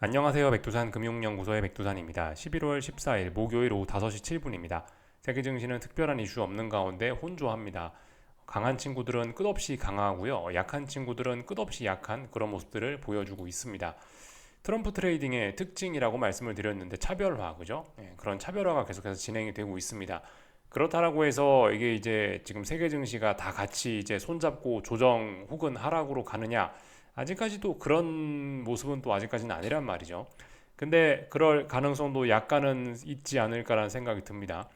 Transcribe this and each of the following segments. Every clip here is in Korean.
안녕하세요. 백두산 금융연구소의 백두산입니다. 11월 14일 목요일 오후 5시 7분입니다. 세계 증시는 특별한 이슈 없는 가운데 혼조합니다. 강한 친구들은 끝없이 강하고요. 약한 친구들은 끝없이 약한 그런 모습들을 보여주고 있습니다. 트럼프 트레이딩의 특징이라고 말씀을 드렸는데 차별화, 그죠? 예, 그런 차별화가 계속해서 진행이 되고 있습니다. 그렇다라고 해서 이게 이제 지금 세계 증시가 다 같이 이제 손잡고 조정 혹은 하락으로 가느냐? 아직까지도 그런 모습은 또 아직까지는 아니란 말이죠. 근데 그럴 가능성도 약간은 있지 않을까라는 생각이 듭니다.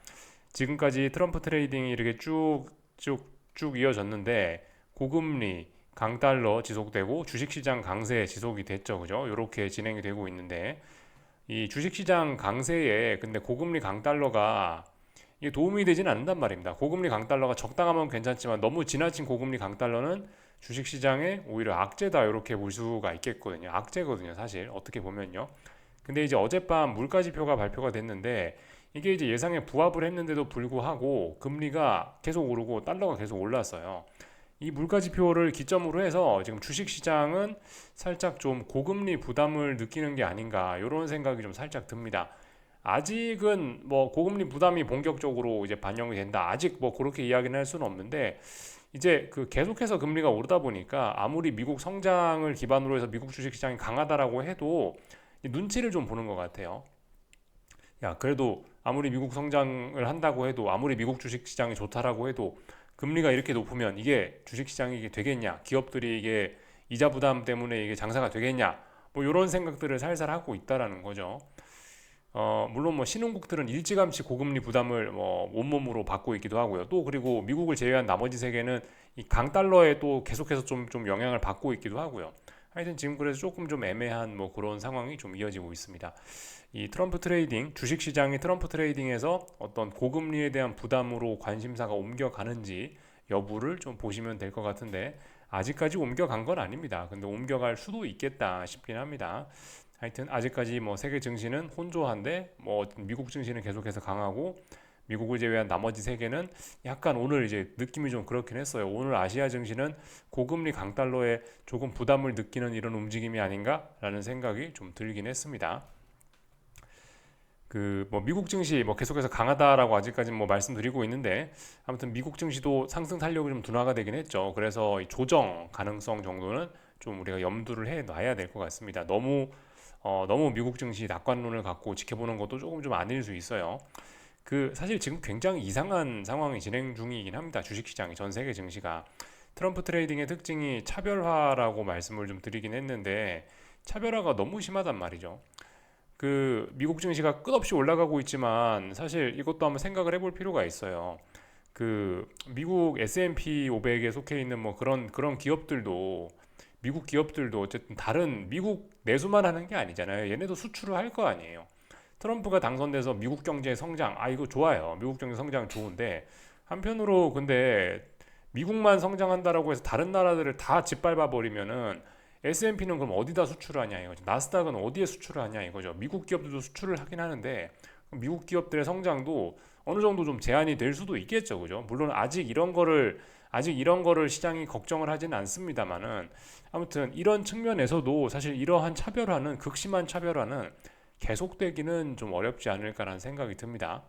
지금까지 트럼프 트레이딩이 이렇게 쭉 쭉 쭉 이어졌는데 고금리, 강달러 지속되고 주식시장 강세 지속이 됐죠. 그죠? 이렇게 진행이 되고 있는데 이 주식시장 강세에 근데 고금리 강달러가 이게 도움이 되지는 않는단 말입니다. 고금리 강달러가 적당하면 괜찮지만 너무 지나친 고금리 강달러는 주식시장에 오히려 악재다 이렇게 볼 수가 있겠거든요. 악재거든요, 사실 어떻게 보면요. 근데 이제 어젯밤 물가지표가 발표가 됐는데 이게 이제 예상에 부합을 했는데도 불구하고 금리가 계속 오르고 달러가 계속 올랐어요. 이 물가지표를 기점으로 해서 지금 주식시장은 살짝 좀 고금리 부담을 느끼는 게 아닌가 이런 생각이 좀 살짝 듭니다. 아직은 뭐 고금리 부담이 본격적으로 이제 반영이 된다. 아직 뭐 그렇게 이야기는 할 수는 없는데 이제 그 계속해서 금리가 오르다 보니까 아무리 미국 성장을 기반으로 해서 미국 주식 시장이 강하다라고 해도 눈치를 좀 보는 것 같아요. 야, 그래도 아무리 미국 성장을 한다고 해도 아무리 미국 주식 시장이 좋다라고 해도 금리가 이렇게 높으면 이게 주식 시장이 이게 되겠냐? 기업들이 이게 이자 부담 때문에 이게 장사가 되겠냐? 뭐 이런 생각들을 살살 하고 있다라는 거죠. 어, 물론 뭐 신흥국들은 일찌감치 고금리 부담을 뭐 온몸으로 받고 있기도 하고요. 또 그리고 미국을 제외한 나머지 세계는 이 강달러에 또 계속해서 좀, 좀 영향을 받고 있기도 하고요. 하여튼 지금 그래서 조금 좀 애매한 뭐 그런 상황이 좀 이어지고 있습니다. 이 트럼프 트레이딩, 주식 시장이 트럼프 트레이딩에서 어떤 고금리에 대한 부담으로 관심사가 옮겨가는지 여부를 좀 보시면 될 것 같은데 아직까지 옮겨간 건 아닙니다. 근데 옮겨갈 수도 있겠다 싶긴 합니다. 하여튼 아직까지 뭐 세계 증시는 혼조한데 뭐 미국 증시는 계속해서 강하고 미국을 제외한 나머지 세계는 약간 오늘 이제 느낌이 좀 그렇긴 했어요. 오늘 아시아 증시는 고금리 강달러에 조금 부담을 느끼는 이런 움직임이 아닌가라는 생각이 좀 들긴 했습니다. 그 뭐 미국 증시 뭐 계속해서 강하다라고 아직까지 뭐 말씀드리고 있는데 아무튼 미국 증시도 상승 탄력이 좀 둔화가 되긴 했죠. 그래서 조정 가능성 정도는 좀 우리가 염두를 해 놔야 될 것 같습니다. 너무 어, 너무 미국 증시 낙관론을 갖고 지켜보는 것도 조금 좀 아닐 수 있어요. 그 사실 지금 굉장히 이상한 상황이 진행 중이긴 합니다. 주식시장이 전 세계 증시가 트럼프 트레이딩의 특징이 차별화라고 말씀을 좀 드리긴 했는데 차별화가 너무 심하단 말이죠. 그 미국 증시가 끝없이 올라가고 있지만 사실 이것도 한번 생각을 해볼 필요가 있어요. 그 미국 S&P 500에 속해 있는 뭐 그런 그런 기업들도 미국 기업들도 어쨌든 다른 미국 내수만 하는 게 아니잖아요. 얘네도 수출을 할 거 아니에요. 트럼프가 당선돼서 미국 경제 성장, 아 이거 좋아요. 미국 경제 성장 좋은데 한편으로 근데 미국만 성장한다라고 해서 다른 나라들을 다 짓밟아 버리면은 S&P는 그럼 어디다 수출을 하냐 이거죠. 나스닥은 어디에 수출을 하냐 이거죠. 미국 기업들도 수출을 하긴 하는데 미국 기업들의 성장도 어느 정도 좀 제한이 될 수도 있겠죠. 그죠? 물론 아직 이런 거를 아직 이런 거를 시장이 걱정을 하지는 않습니다만은 아무튼 이런 측면에서도 사실 이러한 차별화는 극심한 차별화는 계속되기는 좀 어렵지 않을까라는 생각이 듭니다.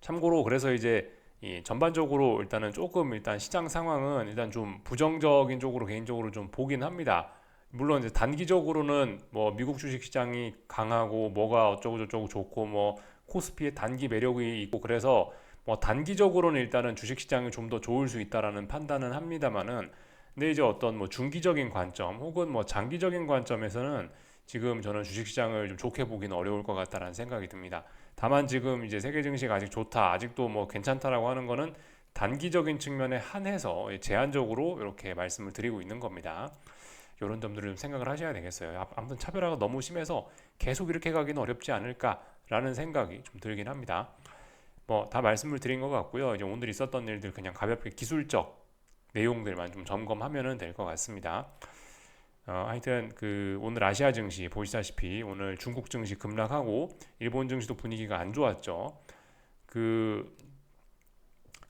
참고로 그래서 이제 이 전반적으로 일단은 조금 일단 시장 상황은 일단 좀 부정적인 쪽으로 개인적으로 좀 보긴 합니다. 물론 이제 단기적으로는 뭐 미국 주식 시장이 강하고 뭐가 어쩌고 저쩌고 좋고 뭐 코스피의 단기 매력이 있고 그래서 뭐 단기적으로는 일단은 주식시장이 좀 더 좋을 수 있다라는 판단은 합니다만은 근데 이제 어떤 뭐 중기적인 관점 혹은 뭐 장기적인 관점에서는 지금 저는 주식시장을 좀 좋게 보기는 어려울 것 같다라는 생각이 듭니다. 다만 지금 이제 세계 증시가 아직 좋다, 아직도 뭐 괜찮다라고 하는 거는 단기적인 측면에 한해서 제한적으로 이렇게 말씀을 드리고 있는 겁니다. 이런 점들을 좀 생각을 하셔야 되겠어요. 아무튼 차별화가 너무 심해서 계속 이렇게 가기는 어렵지 않을까라는 생각이 좀 들긴 합니다. 뭐 다 말씀을 드린 것 같고요. 이제 오늘 있었던 일들 그냥 가볍게 기술적 내용들만 좀 점검하면 될것 같습니다. 어, 하여튼 그 오늘 아시아 증시 보시다시피 오늘 중국 증시 급락하고 일본 증시도 분위기가 안 좋았죠. 그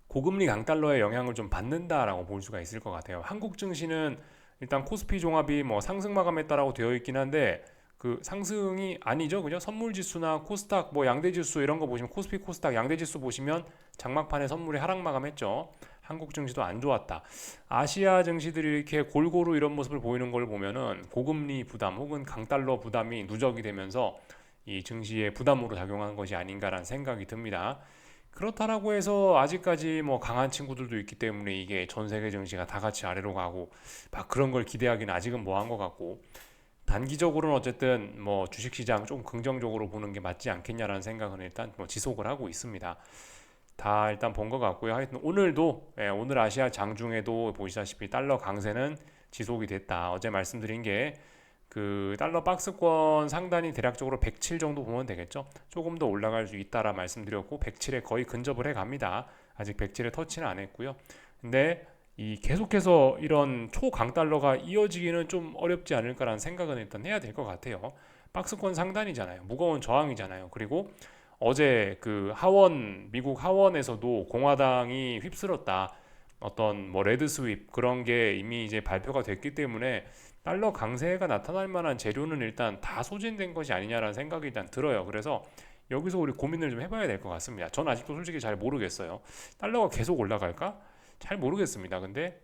고금리 강달러의 영향을 좀 받는다라고 볼 수가 있을 것 같아요. 한국 증시는 일단 코스피 종합이 뭐 상승 마감했다라고 되어 있긴 한데 그 상승이 아니죠, 그죠? 선물 지수나 코스닥 뭐 양대 지수 이런 거 보시면 코스피 코스닥 양대 지수 보시면 장막판에 선물이 하락 마감했죠. 한국 증시도 안 좋았다. 아시아 증시들이 이렇게 골고루 이런 모습을 보이는 걸 보면은 고금리 부담 혹은 강달러 부담이 누적이 되면서 이 증시에 부담으로 작용한 것이 아닌가라는 생각이 듭니다. 그렇다라고 해서 아직까지 뭐 강한 친구들도 있기 때문에 이게 전 세계 증시가 다 같이 아래로 가고 막 그런 걸 기대하기는 아직은 뭐한 것 같고 단기적으로는 어쨌든 뭐 주식시장 좀 긍정적으로 보는 게 맞지 않겠냐라는 생각은 일단 뭐 지속을 하고 있습니다. 다 일단 본 것 같고요. 하여튼 오늘도 예, 오늘 아시아 장중에도 보시다시피 달러 강세는 지속이 됐다. 어제 말씀드린 게 그 달러 박스권 상단이 대략적으로 107 정도 보면 되겠죠. 조금 더 올라갈 수 있다라 말씀드렸고 107에 거의 근접을 해 갑니다. 아직 107에 터치는 안 했고요. 근데 이 계속해서 이런 초강달러가 이어지기는 좀 어렵지 않을까라는 생각은 일단 해야 될 것 같아요. 박스권 상단이잖아요. 무거운 저항이잖아요. 그리고 어제 그 하원 미국 하원에서도 공화당이 휩쓸었다. 어떤 뭐 레드 스윕 그런 게 이미 이제 발표가 됐기 때문에 달러 강세가 나타날 만한 재료는 일단 다 소진된 것이 아니냐라는 생각이 일단 들어요. 그래서 여기서 우리 고민을 좀 해봐야 될 것 같습니다. 전 아직도 솔직히 잘 모르겠어요. 달러가 계속 올라갈까? 잘 모르겠습니다. 근데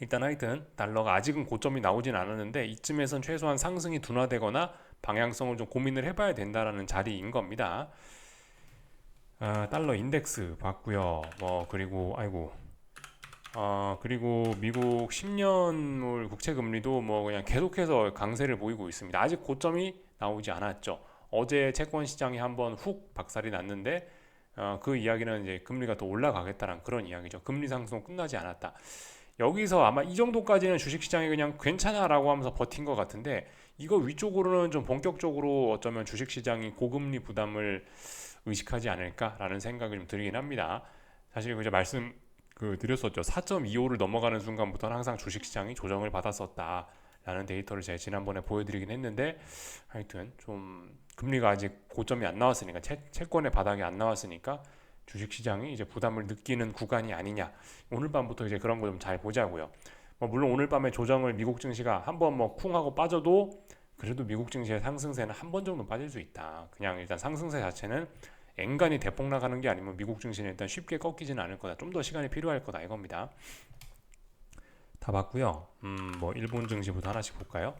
일단 하여튼 달러가 아직은 고점이 나오진 않았는데 이쯤에선 최소한 상승이 둔화되거나 방향성을 좀 고민을 해봐야 된다라는 자리인 겁니다. 아, 달러 인덱스 봤고요. 뭐 그리고 아이고 아 그리고 미국 10년물 국채 금리도 뭐 그냥 계속해서 강세를 보이고 있습니다. 아직 고점이 나오지 않았죠. 어제 채권 시장이 한번 훅 박살이 났는데 어, 그 이야기는 이제 금리가 더 올라가겠다는 그런 이야기죠. 금리 상승 끝나지 않았다. 여기서 아마 이 정도까지는 주식시장이 그냥 괜찮아라고 하면서 버틴 것 같은데 이거 위쪽으로는 좀 본격적으로 어쩌면 주식시장이 고금리 부담을 의식하지 않을까라는 생각이 좀 들긴 합니다. 사실 그제 말씀 그 드렸었죠. 4.25를 넘어가는 순간부터는 항상 주식시장이 조정을 받았었다. 라는 데이터를 제가 지난번에 보여드리긴 했는데 하여튼 좀 금리가 아직 고점이 안 나왔으니까 채, 채권의 바닥이 안 나왔으니까 주식시장이 이제 부담을 느끼는 구간이 아니냐 오늘 밤부터 이제 그런 거 좀 잘 보자고요. 뭐 물론 오늘 밤에 조정을 미국 증시가 한번 뭐 쿵 하고 빠져도 그래도 미국 증시의 상승세는 한 번 정도 빠질 수 있다. 그냥 일단 상승세 자체는 앵간히 대폭 나가는 게 아니면 미국 증시는 일단 쉽게 꺾이지는 않을 거다. 좀 더 시간이 필요할 거다 이겁니다. 다 봤고요. 음, 뭐 일본 증시부터 하나씩 볼까요?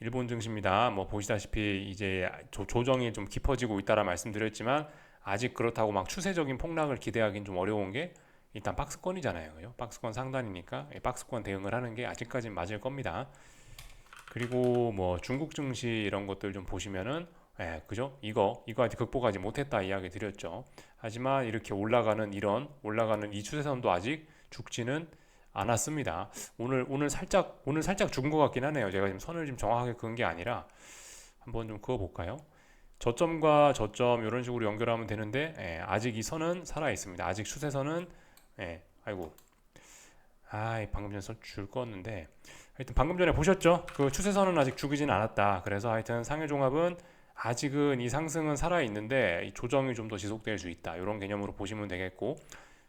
일본 증시입니다. 뭐 보시다시피 이제 조, 조정이 좀 깊어지고 있다라 말씀드렸지만 아직 그렇다고 막 추세적인 폭락을 기대하기는 좀 어려운 게 일단 박스권이잖아요. 그죠? 박스권 상단이니까 박스권 대응을 하는 게 아직까지는 맞을 겁니다. 그리고 뭐 중국 증시 이런 것들 좀 보시면은 예, 그죠? 이거 이거 아직 극복하지 못했다 이야기 드렸죠. 하지만 이렇게 올라가는 이런 올라가는 이 추세선도 아직 죽지는 않았습니다. 오늘 오늘 살짝 오늘 살짝 죽은 것 같긴 하네요. 제가 지금 선을 좀 정확하게 그은 게 아니라 한번 좀 그어 볼까요? 저점과 저점 이런 식으로 연결하면 되는데 예, 아직 이 선은 살아 있습니다. 아직 추세선은 예, 아이고 아 방금 전에 줄 거였는데 하여튼 방금 전에 보셨죠? 그 추세선은 아직 죽이진 않았다. 그래서 하여튼 상해 종합은 아직은 이 상승은 살아 있는데 이 조정이 좀 더 지속될 수 있다. 이런 개념으로 보시면 되겠고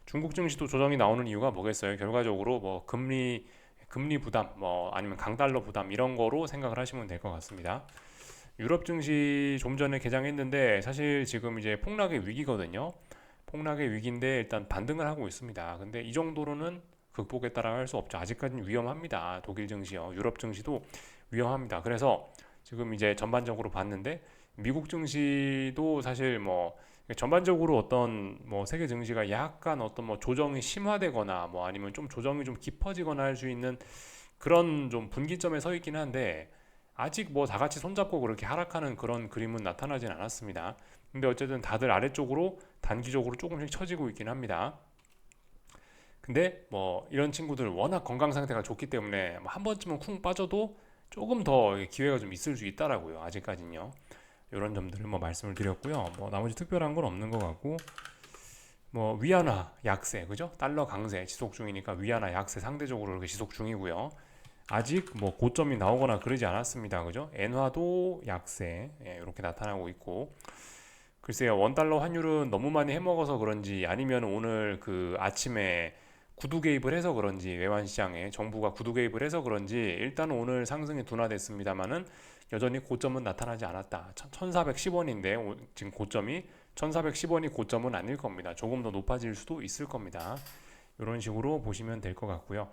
중국 증시도 조정이 나오는 이유가 뭐겠어요? 결과적으로 뭐 금리 금리 부담 뭐 아니면 강달러 부담 이런 거로 생각을 하시면 될 것 같습니다. 유럽 증시 좀 전에 개장했는데 사실 지금 이제 폭락의 위기거든요. 폭락의 위기인데 일단 반등을 하고 있습니다. 근데 이 정도로는 극복에 따라 할수 없죠. 아직까지는 위험합니다. 독일 증시요. 유럽 증시도 위험합니다. 그래서 지금 이제 전반적으로 봤는데 미국 증시도 사실 뭐 전반적으로 어떤 뭐 세계 증시가 약간 어떤 뭐 조정이 심화되거나 뭐 아니면 좀 조정이 좀 깊어지거나 할 수 있는 그런 좀 분기점에 서 있긴 한데 아직 뭐 다 같이 손잡고 그렇게 하락하는 그런 그림은 나타나진 않았습니다. 근데 어쨌든 다들 아래쪽으로 단기적으로 조금씩 처지고 있긴 합니다. 근데 뭐 이런 친구들 워낙 건강 상태가 좋기 때문에 뭐한 번쯤은 쿵 빠져도 조금 더 기회가 좀 있을 수 있다라고요. 아직까지는요. 이런 점들을 뭐 말씀을 드렸고요. 뭐 나머지 특별한 건 없는 것 같고 뭐 위안화 약세 그죠? 달러 강세 지속 중이니까 위안화 약세 상대적으로 이렇게 지속 중이고요. 아직 뭐 고점이 나오거나 그러지 않았습니다. 그죠? 엔화도 약세 예, 이렇게 나타나고 있고 글쎄요 원달러 환율은 너무 많이 해먹어서 그런지 아니면 오늘 그 아침에 구두 개입을 해서 그런지 외환 시장에 정부가 구두 개입을 해서 그런지 일단 오늘 상승이 둔화됐습니다만은 여전히 고점은 나타나지 않았다. 1410원인데 지금 고점이 1410원이 고점은 아닐 겁니다. 조금 더 높아질 수도 있을 겁니다. 이런 식으로 보시면 될 것 같고요.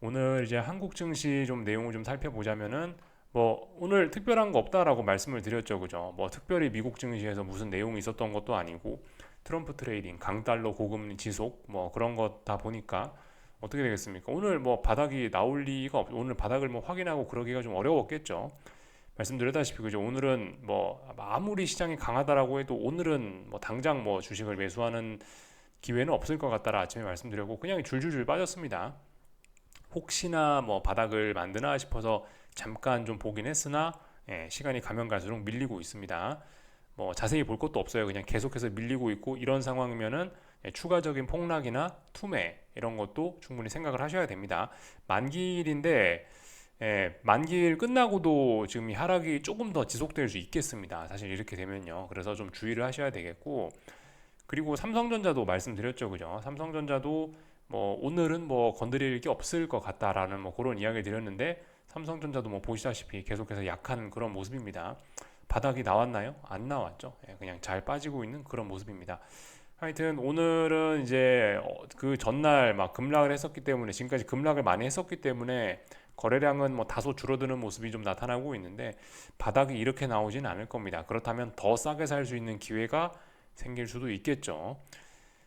오늘 이제 한국 증시 좀 내용을 좀 살펴보자면은 뭐 오늘 특별한 거 없다라고 말씀을 드렸죠, 그죠? 뭐 특별히 미국 증시에서 무슨 내용이 있었던 것도 아니고 트럼프 트레이딩, 강달러 고금리 지속 뭐 그런 것 다 보니까 어떻게 되겠습니까? 오늘 뭐 바닥이 나올 리가 없. 오늘 바닥을 뭐 확인하고 그러기가 좀 어려웠겠죠. 말씀드렸다시피 그죠. 오늘은 뭐 아무리 시장이 강하다라고 해도 오늘은 뭐 당장 뭐 주식을 매수하는 기회는 없을 것 같다라 아침에 말씀드렸고 그냥 줄줄줄 빠졌습니다. 혹시나 뭐 바닥을 만드나 싶어서 잠깐 좀 보긴 했으나 예, 시간이 가면 갈수록 밀리고 있습니다. 뭐 자세히 볼 것도 없어요. 그냥 계속해서 밀리고 있고 이런 상황이면은 예, 추가적인 폭락이나 투매 이런 것도 충분히 생각을 하셔야 됩니다. 만기일인데 예, 만기일 끝나고도 지금 이 하락이 조금 더 지속될 수 있겠습니다. 사실 이렇게 되면요. 그래서 좀 주의를 하셔야 되겠고 그리고 삼성전자도 말씀드렸죠, 그죠? 삼성전자도 뭐 오늘은 뭐 건드릴 게 없을 것 같다라는 뭐 그런 이야기 드렸는데 삼성전자도 뭐 보시다시피 계속해서 약한 그런 모습입니다. 바닥이 나왔나요? 안 나왔죠. 예, 그냥 잘 빠지고 있는 그런 모습입니다. 하여튼 오늘은 이제 어, 그 전날 막 급락을 했었기 때문에 지금까지 급락을 많이 했었기 때문에 거래량은 뭐 다소 줄어드는 모습이 좀 나타나고 있는데 바닥이 이렇게 나오진 않을 겁니다. 그렇다면 더 싸게 살 수 있는 기회가 생길 수도 있겠죠.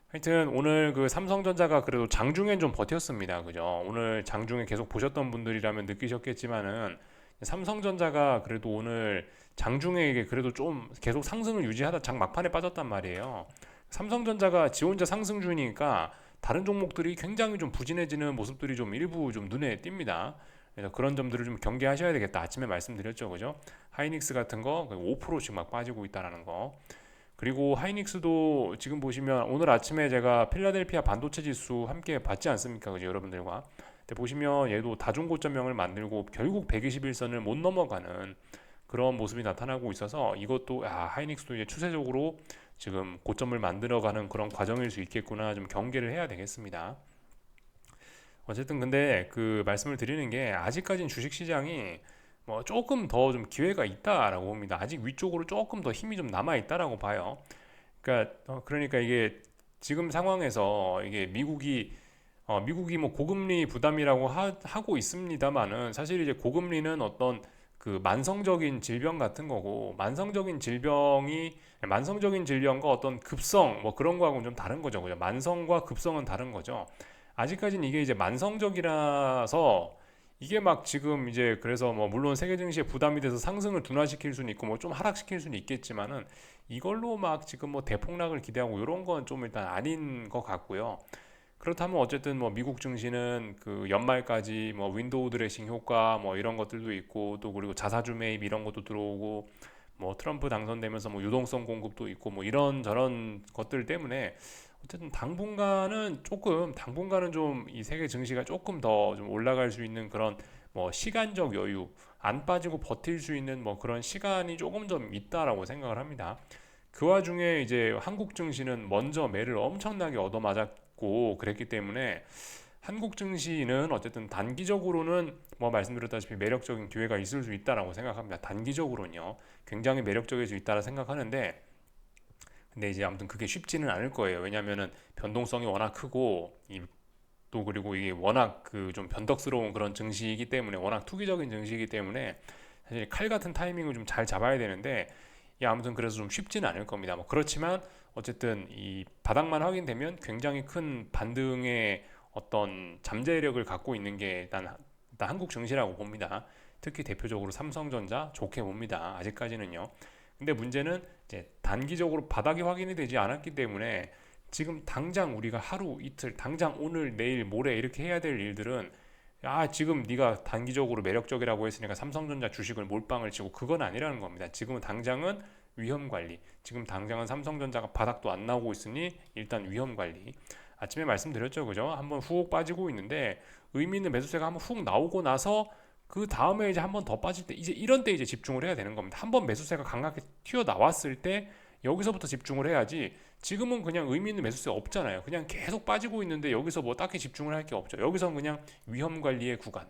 하여튼 오늘 그 삼성전자가 그래도 장중엔 좀 버텼습니다. 그죠? 오늘 장중에 계속 보셨던 분들이라면 느끼셨겠지만은 삼성전자가 그래도 오늘 장중에 그래도 좀 계속 상승을 유지하다 장 막판에 빠졌단 말이에요. 삼성전자가 지 혼자 상승 중이니까 다른 종목들이 굉장히 좀 부진해지는 모습들이 좀 일부 좀 눈에 띕니다. 그래서 그런 점들을 좀 경계하셔야 되겠다. 아침에 말씀드렸죠, 그죠? 하이닉스 같은 거 5%씩 막 빠지고 있다라는 거. 그리고 하이닉스도 지금 보시면 오늘 아침에 제가 필라델피아 반도체 지수 함께 봤지 않습니까? 그죠? 여러분들과. 근데 보시면 얘도 다중고점형을 만들고 결국 121선을 못 넘어가는 그런 모습이 나타나고 있어서 이것도 아, 하이닉스도 이제 추세적으로 지금 고점을 만들어가는 그런 과정일 수 있겠구나 좀 경계를 해야 되겠습니다. 어쨌든 근데 그 말씀을 드리는 게 아직까지는 주식 시장이 뭐 조금 더 좀 기회가 있다라고 봅니다. 아직 위쪽으로 조금 더 힘이 좀 남아 있다라고 봐요. 그러니까 어, 그러니까 이게 지금 상황에서 이게 미국이 어, 미국이 뭐 고금리 부담이라고 하, 고 있습니다만은 사실 이제 고금리는 어떤 그 만성적인 질병 같은 거고 만성적인 질병이 만성적인 질병과 어떤 급성 뭐 그런 거하고는 좀 다른 거죠. 그죠? 만성과 급성은 다른 거죠. 아직까지는 이게 이제 만성적이라서 이게 막 지금 이제 그래서 뭐 물론 세계 증시에 부담이 돼서 상승을 둔화시킬 수는 있고 뭐 좀 하락시킬 수는 있겠지만은 이걸로 막 지금 뭐 대폭락을 기대하고 이런 건 좀 일단 아닌 것 같고요. 그렇다면 어쨌든 뭐 미국 증시는 그 연말까지 뭐 윈도우 드레싱 효과 뭐 이런 것들도 있고 또 그리고 자사주 매입 이런 것도 들어오고 뭐 트럼프 당선되면서 뭐 유동성 공급도 있고 뭐 이런 저런 것들 때문에 어쨌든 당분간은 조금 당분간은 좀 이 세계 증시가 조금 더 좀 올라갈 수 있는 그런 뭐 시간적 여유 안 빠지고 버틸 수 있는 뭐 그런 시간이 조금 좀 있다라고 생각을 합니다. 그 와중에 이제 한국 증시는 먼저 매를 엄청나게 얻어맞았고 그랬기 때문에 한국 증시는 어쨌든 단기적으로는 뭐 말씀드렸다시피 매력적인 기회가 있을 수 있다라고 생각합니다. 단기적으로는요. 굉장히 매력적일 수 있다라 생각하는데 근데 이제 아무튼 그게 쉽지는 않을 거예요. 왜냐하면은 변동성이 워낙 크고 이또 그리고 이게 워낙 그 좀 변덕스러운 그런 증시이기 때문에 워낙 투기적인 증시이기 때문에 사실 칼 같은 타이밍을 좀 잘 잡아야 되는데 이 아무튼 그래서 좀 쉽지는 않을 겁니다. 뭐 그렇지만 어쨌든 이 바닥만 확인되면 굉장히 큰 반등의 어떤 잠재력을 갖고 있는 게 일단, 일단 한국 증시라고 봅니다. 특히 대표적으로 삼성전자 좋게 봅니다. 아직까지는요. 근데 문제는 이제 단기적으로 바닥이 확인이 되지 않았기 때문에 지금 당장 우리가 하루 이틀 당장 오늘 내일 모레 이렇게 해야 될 일들은 아 지금 네가 단기적으로 매력적이라고 했으니까 삼성전자 주식을 몰빵을 치고 그건 아니라는 겁니다. 지금은 당장은 위험 관리. 지금 당장은 삼성전자가 바닥도 안 나오고 있으니 일단 위험 관리. 아침에 말씀드렸죠, 그죠? 한번 훅 빠지고 있는데 의미 있는 매수세가 한번 훅 나오고 나서 그 다음에 이제 한 번 더 빠질 때 이제 이런 때 이제 집중을 해야 되는 겁니다. 한 번 매수세가 강하게 튀어 나왔을 때 여기서부터 집중을 해야지 지금은 그냥 의미 있는 매수세 없잖아요. 그냥 계속 빠지고 있는데 여기서 뭐 딱히 집중을 할 게 없죠. 여기서 그냥 위험 관리의 구간.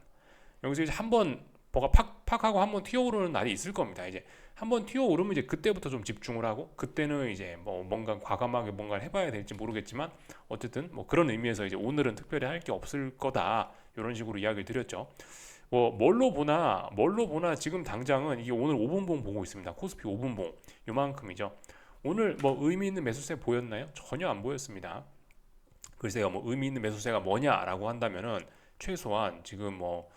여기서 이제 한 번 뭐가 팍팍 하고 한 번 튀어오르는 날이 있을 겁니다. 이제 한 번 튀어오르면 이제 그때부터 좀 집중을 하고 그때는 이제 뭐 뭔가 과감하게 뭔가를 해봐야 될지 모르겠지만 어쨌든 뭐 그런 의미에서 이제 오늘은 특별히 할 게 없을 거다 이런 식으로 이야기를 드렸죠. 뭐 뭘로 보나 뭘로 보나 지금 당장은 이게 오늘 5분봉 보고 있습니다. 코스피 5분봉 요만큼이죠. 오늘 뭐 의미 있는 매수세 보였나요? 전혀 안 보였습니다. 글쎄요, 뭐 의미 있는 매수세가 뭐냐라고 한다면은 최소한 지금 뭐,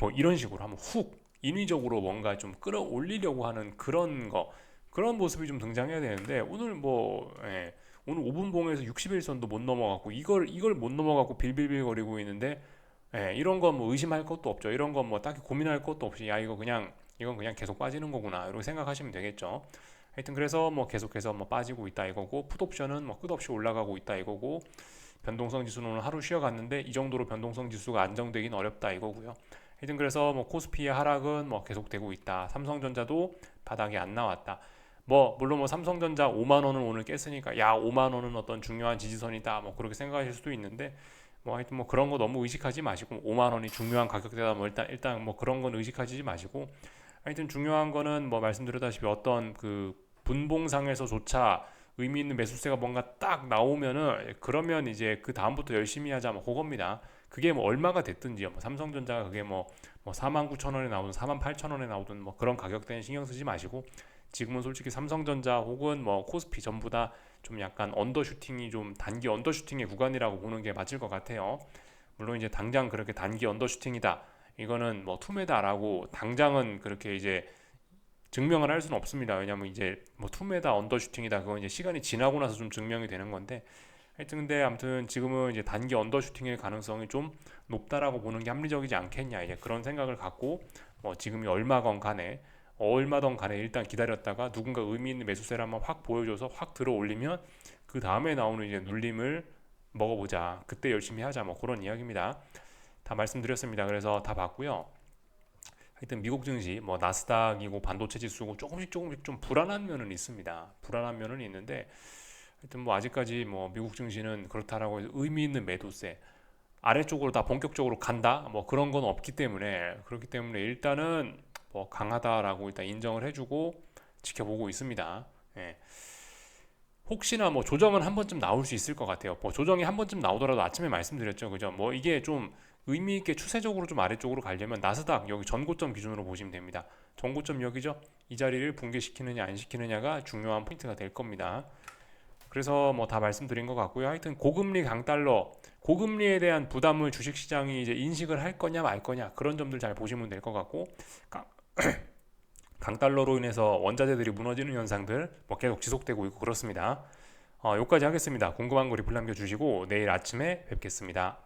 뭐 이런 식으로 한번 훅 인위적으로 뭔가 좀 끌어올리려고 하는 그런 거 그런 모습이 좀 등장해야 되는데 오늘 뭐 예, 오늘 5분 봉에서 61선도 못 넘어갔고 이걸 이걸 못 넘어갔고 빌빌빌 거리고 있는데 예, 이런 건 뭐 의심할 것도 없죠. 이런 건 뭐 딱히 고민할 것도 없이 야 이거 그냥 이건 그냥 계속 빠지는 거구나 이렇게 생각하시면 되겠죠. 하여튼 그래서 뭐 계속해서 뭐 빠지고 있다 이거고 풋옵션은 뭐 끝없이 올라가고 있다 이거고 변동성 지수는 오늘 하루 쉬어갔는데 이 정도로 변동성 지수가 안정되긴 어렵다 이거고요. 하여튼 그래서 뭐 코스피의 하락은 뭐 계속되고 있다. 삼성전자도 바닥에 안 나왔다. 뭐 물론 뭐 삼성전자 5만 원을 오늘 깼으니까 야 5만 원은 어떤 중요한 지지선이다. 뭐 그렇게 생각하실 수도 있는데 뭐 하여튼 뭐 그런 거 너무 의식하지 마시고 5만 원이 중요한 가격대다 뭐 일단 일단 뭐 그런 건 의식하지 마시고 하여튼 중요한 거는 뭐 말씀드렸다시피 어떤 그 분봉상에서조차 의미 있는 매수세가 뭔가 딱 나오면은 그러면 이제 그 다음부터 열심히 하자 뭐 그겁니다. 그게 뭐 얼마가 됐든지요. 뭐 삼성전자가 그게 뭐, 뭐 4만 9천 원에 나오든 4만 8천 원에 나오든 뭐 그런 가격대는 신경 쓰지 마시고 지금은 솔직히 삼성전자 혹은 뭐 코스피 전부 다 좀 약간 언더슈팅이 좀 단기 언더슈팅의 구간이라고 보는 게 맞을 것 같아요. 물론 이제 당장 그렇게 단기 언더슈팅이다. 이거는 뭐 투매다라고 당장은 그렇게 이제 증명을 할 수는 없습니다. 왜냐하면 이제 뭐 투매다 언더슈팅이다. 그건 이제 시간이 지나고 나서 좀 증명이 되는 건데 하여튼 근데 아무튼 지금은 이제 단기 언더슈팅의 가능성이 좀 높다라고 보는 게 합리적이지 않겠냐 이제 그런 생각을 갖고 뭐 지금이 얼마건 간에 얼마던 간에 일단 기다렸다가 누군가 의미 있는 매수세를 한번 확 보여줘서 확 들어 올리면 그 다음에 나오는 이제 눌림을 먹어보자. 그때 열심히 하자. 뭐 그런 이야기입니다. 다 말씀드렸습니다. 그래서 다 봤고요. 하여튼 미국 증시 뭐 나스닥이고 반도체 지수고 조금씩 조금씩 좀 불안한 면은 있습니다. 불안한 면은 있는데 하여튼 뭐 아직까지 뭐 미국 증시는 그렇다라고 의미 있는 매도세 아래쪽으로 다 본격적으로 간다 뭐 그런 건 없기 때문에 그렇기 때문에 일단은 뭐 강하다라고 일단 인정을 해주고 지켜보고 있습니다. 예. 혹시나 뭐 조정은 한 번쯤 나올 수 있을 것 같아요. 뭐 조정이 한 번쯤 나오더라도 아침에 말씀드렸죠, 그죠? 뭐 이게 좀 의미 있게 추세적으로 좀 아래쪽으로 가려면 나스닥 여기 전고점 기준으로 보시면 됩니다. 전고점 여기죠. 이 자리를 붕괴시키느냐 안 시키느냐가 중요한 포인트가 될 겁니다. 그래서 뭐 다 말씀드린 것 같고요. 하여튼 고금리 강달러, 고금리에 대한 부담을 주식시장이 이제 인식을 할 거냐 말 거냐 그런 점들 잘 보시면 될 것 같고 강달러로 인해서 원자재들이 무너지는 현상들 뭐 계속 지속되고 있고 그렇습니다. 어, 여기까지 하겠습니다. 궁금한 거 리플 남겨주시고 내일 아침에 뵙겠습니다.